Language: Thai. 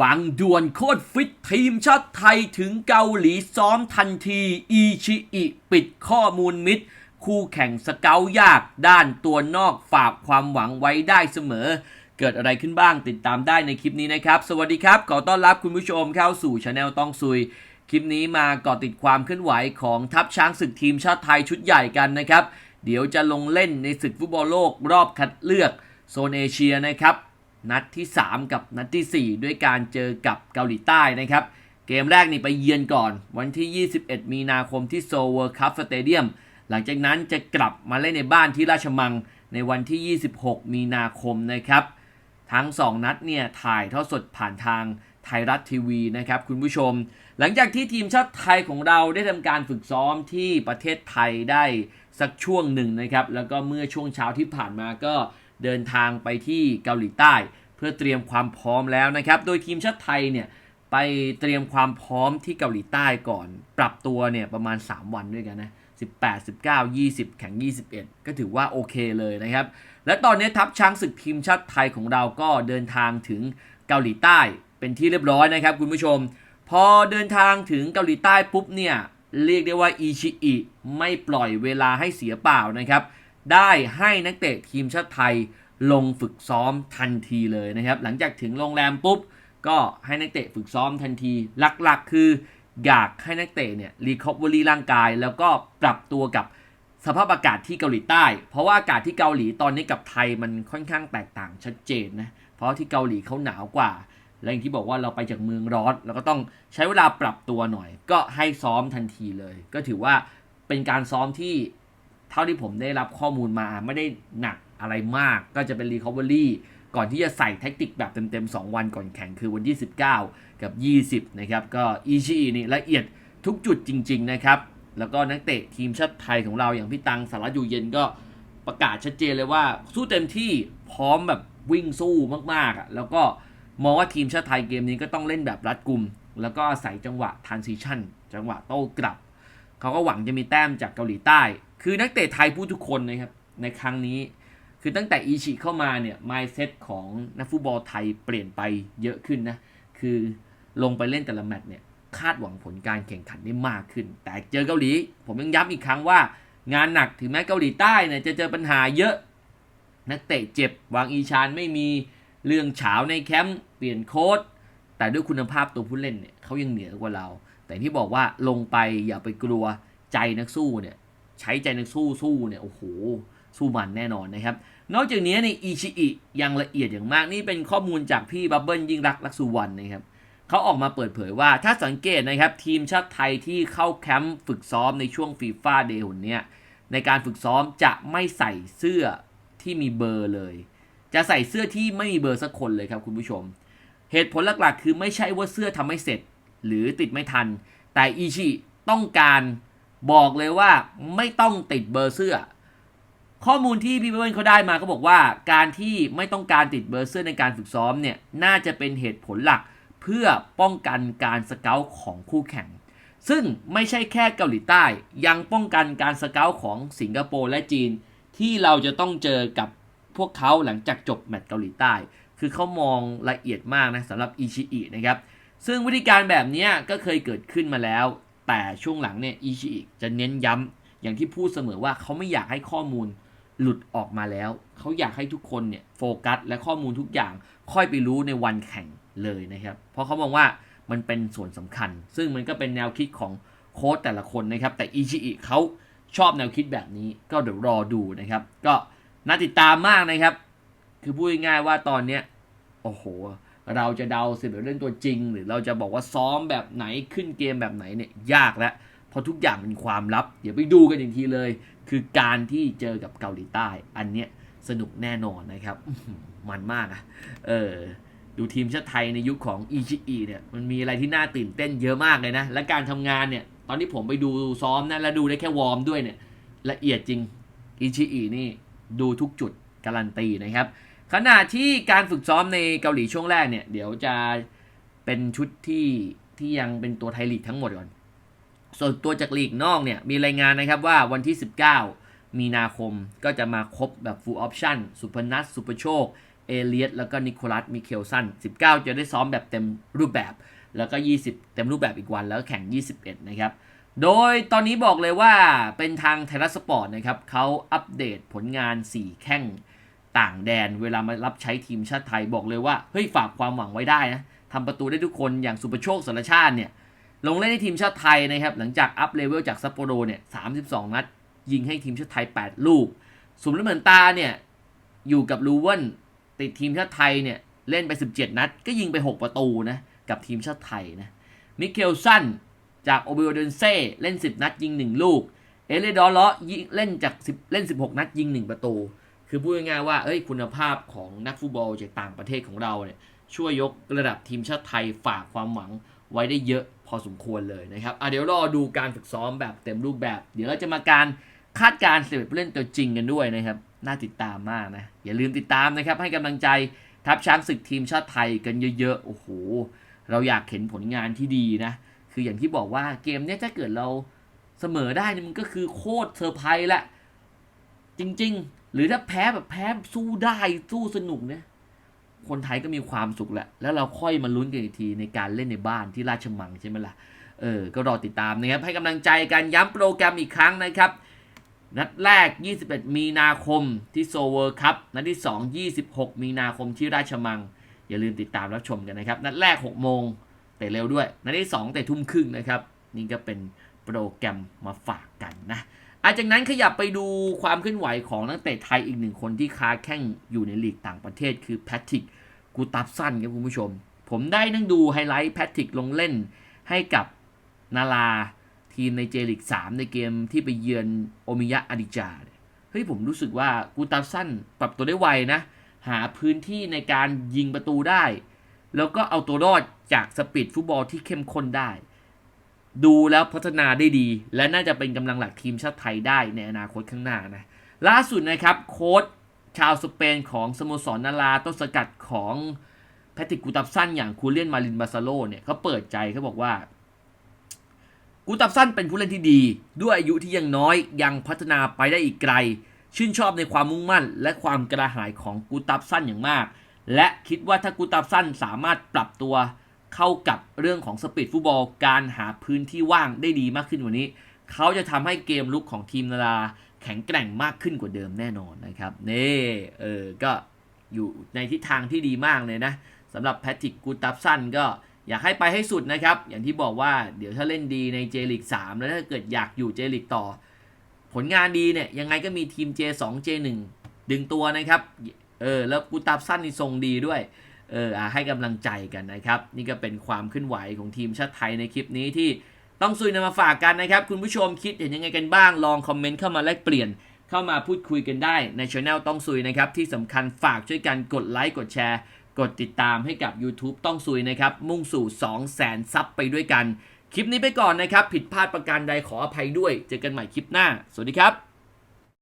ฟังด่วนโคตรฟิตทีมชาติไทยถึงเกาหลีซ้อมทันทีอีชิอิปิดข้อมูลมิดคู่แข่งสเกายากด้านตัวนอกฝากความหวังไว้ได้เสมอ เกิดอะไรขึ้นบ้างติดตามได้ในคลิปนี้นะครับ สวัสดีครับ ขอต้อนรับคุณผู้ชมเข้าสู่ช anel ต้องซุย คลิปนี้มากาะติดความเคลื่อนไหวของทัพช้างศึกทีมชาติไทยชุดใหญ่กันนะครับ เดี๋ยวจะลงเล่นในศึกฟุตบอลโลกรอบคัดเลือกโซนเอเชียนะครับ นัดที่ 3 กับนัดที่ 4 ด้วยการเจอกับเกาหลีใต้นะครับ เกมแรกนี่ไปเยือนก่อน วันที่ 21 มีนาคมที่โซเวิร์คัพสเตเดียมหลังจากนั้นจะกลับมาเล่นในบ้านที่ราชมังในวันที่ 26 มีนาคมนะครับ ทั้ง 2 นัดเนี่ยถ่ายทอดสดผ่านทางไทยรัฐทีวีนะครับคุณผู้ชม หลังจากที่ทีมชาติไทยของเราได้ทำการฝึกซ้อมที่ประเทศไทยได้สักช่วงหนึ่งนะครับ แล้วก็เมื่อช่วงเช้าที่ผ่านมาก็ เดินทางไปที่เกาหลีใต้ เพื่อเตรียมความพร้อมแล้วนะครับ โดยทีมชาติไทยเนี่ยไปเตรียมความพร้อมที่เกาหลีใต้ก่อน ปรับตัวเนี่ยประมาณ 3 วันด้วยกันนะ18 19 20 แข่ง 21 ก็ถือว่าโอเคเลยนะครับ และตอนนี้ทัพช้างศึกทีมชาติไทยของเราก็เดินทางถึงเกาหลีใต้เป็นที่เรียบร้อยนะครับคุณผู้ชม พอเดินทางถึงเกาหลีใต้ปุ๊บเนี่ยเรียกได้ว่าอิชิอิไม่ปล่อยเวลาให้เสียเปล่านะครับ ได้ให้นักเตะทีมชาติไทยลงฝึกซ้อมทันทีเลยนะครับ หลังจากถึงโรงแรมปุ๊บ ก็ให้นักเตะฝึกซ้อมทันที หลักๆ คืออยากให้นักเตะเนี่ยรีคอเวอรี่ร่างกาย แล้วก็ปรับตัวกับสภาพอากาศที่เกาหลีใต้ เพราะว่าอากาศที่เกาหลีตอนนี้กับไทยมันค่อนข้างแตกต่างชัดเจนนะเพราะที่เกาหลีเขาหนาวกว่า และอย่างที่บอกว่าเราไปจากเมืองร้อนเราก็ต้องใช้เวลาปรับตัวหน่อย ก็ให้ซ้อมทันทีเลย ก็ถือว่าเป็นการซ้อมที่ เท่าที่ผมได้รับข้อมูลมาไม่ได้หนักอะไรมาก ก็จะเป็นรีคอเวอรี่ก่อนที่จะใส่แท็กติกแบบเต็มๆ 2 วันก่อนแข่งคือวันที่ 19 กับ 20 นะครับ ก็อีชีนี่ละเอียดทุกจุดจริง ๆ นะครับ แล้วก็นักเตะทีมชาติไทยของเราอย่างพี่ตังสารยูเย็นก็ประกาศชัดเจนเลยว่าสู้เต็มที่พร้อมแบบวิ่งสู้มากๆอะแล้วก็มองว่าทีมชาติไทยเกมนี้ก็ต้องเล่นแบบรัดกุม แล้วก็ใส่จังหวะ transition จังหวะโต้กลับ เขาก็หวังจะมีแต้มจากเกาหลีใต้ คือนักเตะไทยพูดทุกคนนะครับในครั้งนี้ คือตั้งแต่อีชิเข้ามาเนี่ย mindset ของนักฟุตบอลไทยเปลี่ยนไปเยอะขึ้นนะคือลงไปเล่นแต่ละแมตช์เนี่ยคาดหวังผลการแข่งขันได้มากขึ้น แต่เจอเกาหลี ผมยังย้ำอีกครั้งว่า งานหนักถึงแม้เกาหลีใต้เนี่ยจะเจอปัญหาเยอะ นักเตะเจ็บวางอีชานไม่มีเรื่องเฉาในแคมป์เปลี่ยนโค้ดแต่ด้วยคุณภาพตัวผู้เล่นเนี่ยเขายังเหนือกว่าเรา แต่ที่บอกว่าลงไปอย่าไปกลัวใจนักสู้เนี่ย ใช้ใจนักสู้สู้เนี่ยโอ้โหสู้มันแน่นอนนะครับ นอกจากนี้ในอิชิอิยังละเอียดอย่างมากนี่เป็นข้อมูลจากพี่บับเบิลยิ่งรักลักษุวรรณนะครับเขาออกมาเปิดเผยว่าถ้าสังเกตนะครับ ทีมชาติไทยที่เข้าแคมป์ฝึกซ้อมในช่วงฟีฟ่าเดย์หนเนี้ยในการฝึกซ้อมจะไม่ใส่เสื้อที่มีเบอร์เลย จะใส่เสื้อที่ไม่มีเบอร์สักคนเลยครับคุณผู้ชม เหตุผลหลักๆ คือไม่ใช่ว่าเสื้อทำไม่เสร็จ หรือติดไม่ทัน แต่อิชิต้องการ บอกเลยว่าไม่ต้องติดเบอร์เสื้อ ข้อมูลที่พี่เบิร์นเขาได้มาก็บอกว่าการที่ไม่ต้องการติดเบอร์เสื้อในการฝึกซ้อมเนี่ยน่าจะเป็นเหตุผลหลักเพื่อป้องกันการสเกลของคู่แข่ง ซึ่งไม่ใช่แค่เกาหลีใต้ ยังป้องกันการสเกลของสิงคโปร์และจีน ที่เราจะต้องเจอกับพวกเขาหลังจากจบแมตช์เกาหลีใต้ คือเขามองละเอียดมากนะสำหรับอิชิอินะครับซึ่งวิธีการแบบนี้ก็เคยเกิดขึ้นมาแล้ว แต่ช่วงหลังเนี่ยอิชิอิจะเน้นย้ำอย่างที่พูดเสมอว่าเขาไม่อยากให้ข้อมูลหลุดออกมาแล้ว เขาอยากให้ทุกคนเนี่ยโฟกัสและข้อมูลทุกอย่างค่อยไปรู้ในวันแข่งเลยนะครับ เพราะเขามองว่ามันเป็นส่วนสำคัญ ซึ่งมันก็เป็นแนวคิดของโค้ชแต่ละคนนะครับ แต่อิชิอิเขาชอบแนวคิดแบบนี้ก็เดี๋ยวรอดูนะครับ ก็น่าติดตามมากนะครับ คือพูดง่ายๆว่าตอนเนี้ยโอ้โห เราจะเดาสิบเล่นตัวจริง หรือเราจะบอกว่าซ้อมแบบไหนขึ้นเกมแบบไหนเนี่ยยากแล้วเพราะทุกอย่างเป็นความลับ เดี๋ยวไปดูกันอีกทีเลย คือการที่เจอกับเกาหลีใต้ อันเนี้ยสนุกแน่นอนนะครับมันมากอะเออดูทีมชาติไทยในยุคของอีชิอิเนี่ยมันมีอะไรที่น่าตื่นเต้นเยอะมากเลยนะ และการทำงานเนี่ย ตอนที่ผมไปดูซ้อมนะและดูได้แค่วอร์มด้วยเนี่ย ละเอียดจริงอิชิอินี่ดูทุกจุดการันตีนะครับ ขณะที่การฝึกซ้อมในเกาหลีช่วงแรกเนี่ย เดี๋ยวจะเป็นชุดที่ที่ยังเป็นตัวไทยลีกทั้งหมดก่อน ส่วนตัวจากลีกนอกเนี่ยมีรายงานนะครับว่าวันที่ 19 มีนาคมก็จะมาครบแบบ full option สุพนัทสุปโชค เอเลียตแล้วก็นิโคลัสมิเคลสัน 19 จะได้ซ้อมแบบเต็มรูปแบบ แล้วก็ 20 เต็มรูปแบบอีกวันแล้วแข่ง 21 นะครับ โดยตอนนี้บอกเลยว่าเป็นทางไทยรัฐสปอร์ตนะครับเขาอัปเดตผลงาน 4 แข้ง ต่างแดนเวลามารับใช้ทีมชาติไทยบอกเลยว่าเฮ้ยฝากความหวังไว้ได้นะทำประตูได้ทุกคนอย่างสุประโชคสารชาติเนี่ยลงเล่นให้ทีมชาติไทยนะครับหลังจากอัพเลเวลจากซัปโปโรเนี่ย32 นัด ยิงให้ทีมชาติไทย 8 ลูก สุมฤเหมือนตาเนี่ยอยู่กับลูเวนติดทีมชาติไทยเนี่ยเล่นไป 17 นัด ก็ยิงไป 6 ประตูนะกับทีมชาติไทยนะมิเคลสันจากโอเบโอเดนเซ่เล่น 10 นัดยิง 1 ลูก เอเลดอลเลาะเล่นจาก10เล่น 16 นัดยิง 1 ประตู คือพูดง่ายๆว่าเอ้ยคุณภาพของนักฟุตบอลจากต่างประเทศของเราเนี่ยช่วยยกระดับทีมชาติไทยฝากความหวังไว้ได้เยอะพอสมควรเลยนะครับอะเดี๋ยวรอดูการฝึกซ้อมแบบเต็มรูปแบบ เดี๋ยวเราจะมาการคาดการณ์สิบเอ็ดผู้เล่นตัวจริงกันด้วยนะครับ น่าติดตามมากนะ อย่าลืมติดตามนะครับ ให้กำลังใจทัพช้างศึกทีมชาติไทยกันเยอะๆ โอ้โห เราอยากเห็นผลงานที่ดีนะ คืออย่างที่บอกว่าเกมเนี้ยถ้าเกิดเราเสมอได้นี่มันก็คือโคตรเซอร์ไพรส์ละ จริง ๆ หรือถ้าแพ้แบบแพ้สู้ได้สู้สนุกเนี่ยคนไทยก็มีความสุขแหละ แล้วเราค่อยมาลุ้นกันอีกทีในการเล่นในบ้านที่ราชมังใช่ไหมล่ะ เออ ก็รอติดตามนะครับ ให้กำลังใจกันย้ำโปรแกรมอีกครั้งนะครับ นัดแรก 21 มีนาคมที่โซเวอร์คัพนัดที่ 2 26 มีนาคมที่ราชมัง อย่าลืมติดตามรับชมกันนะครับ นัดแรก 6 โมงแต่เร็วด้วย นัดที่ 2 แต่ทุ่มครึ่งนะครับ นี่ก็เป็นโปรแกรมมาฝากกันนะ อาจากนั้นขยับไปดูความเคลื่อนไหวของนักเตะไทยอีกหนึ่งคนที่ค้าแข่งอยู่ในลีกต่างประเทศคือแพทริกกูตับสันครับคุณผู้ชม ผมได้นั่งดูไฮไลท์แพทริกลงเล่นให้กับนาราทีมในเจลิก3ในเกมที่ไปเยือนโอมิยะอดิจาเฮ้ยผมรู้สึกว่ากูตับสันปรับตัวได้ไวนะ หาพื้นที่ในการยิงประตูได้ แล้วก็เอาตัวรอดจากสปีดฟุตบอลที่เข้มข้นได้ ดูแล้วพัฒนาได้ดี และน่าจะเป็นกำลังหลักทีมชาติไทยได้ในอนาคตข้างหน้านะล่าสุดนะครับโค้ชชาวสเปนของสโมสรนาราต้นสกัดของแพทริกกูตับสันอย่างคูเลียนมารินบาซาโลเนี่ยเขาเปิดใจเขาบอกว่า กูตับสันเป็นผู้เล่นที่ดี ด้วยอายุที่ยังน้อยยังพัฒนาไปได้อีกไกล ชื่นชอบในความมุ่งมั่น และความกระหายของกูตับสันอย่างมาก และคิดว่าถ้ากูตับสันสามารถปรับตัว เข้ากับเรื่องของสปีดฟุตบอลการหาพื้นที่ว่างได้ดีมากขึ้นกว่านี้ เขาจะทำให้เกมลุกของทีมนาราแข็งแกร่งมากขึ้นกว่าเดิมแน่นอนนะครับนี่เออก็อยู่ในทิศทางที่ดีมากเลยนะสำหรับแพทริกกูตับสันก็อยากให้ไปให้สุดนะครับ อย่างที่บอกว่าเดี๋ยวถ้าเล่นดีในเจลิก3แล้วถ้าเกิดอยากอยู่เจลิกต่อ ผลงานดีเนี่ยยังไงก็มีทีม J2 J1 ดึงตัวนะครับ เออแล้วกูตับสั้นนี่ทรงดีด้วย เออให้กำลังใจกันนะครับ นี่ก็เป็นความเคลื่อนไหวของทีมชาติไทยในคลิปนี้ที่ต้องซุยนำมาฝากกันนะครับ คุณผู้ชมคิดเห็นยังไงกันบ้าง ลองคอมเมนต์เข้ามาแลกเปลี่ยนเข้ามาพูดคุยกันได้ในช anel ต้องซุยนะครับ ที่สำคัญฝากช่วยกันกดไลค์กดแชร์ กดติดตามให้กับ YouTube ต้องซุยนะครับ มุ่งสู่ 2 0 0แสนซับไปด้วยกัน คลิปนี้ไปก่อนนะครับ ผิดพลาดประการใดขออภัยด้วย เจอกันใหม่คลิปหน้า สวัสดีครับ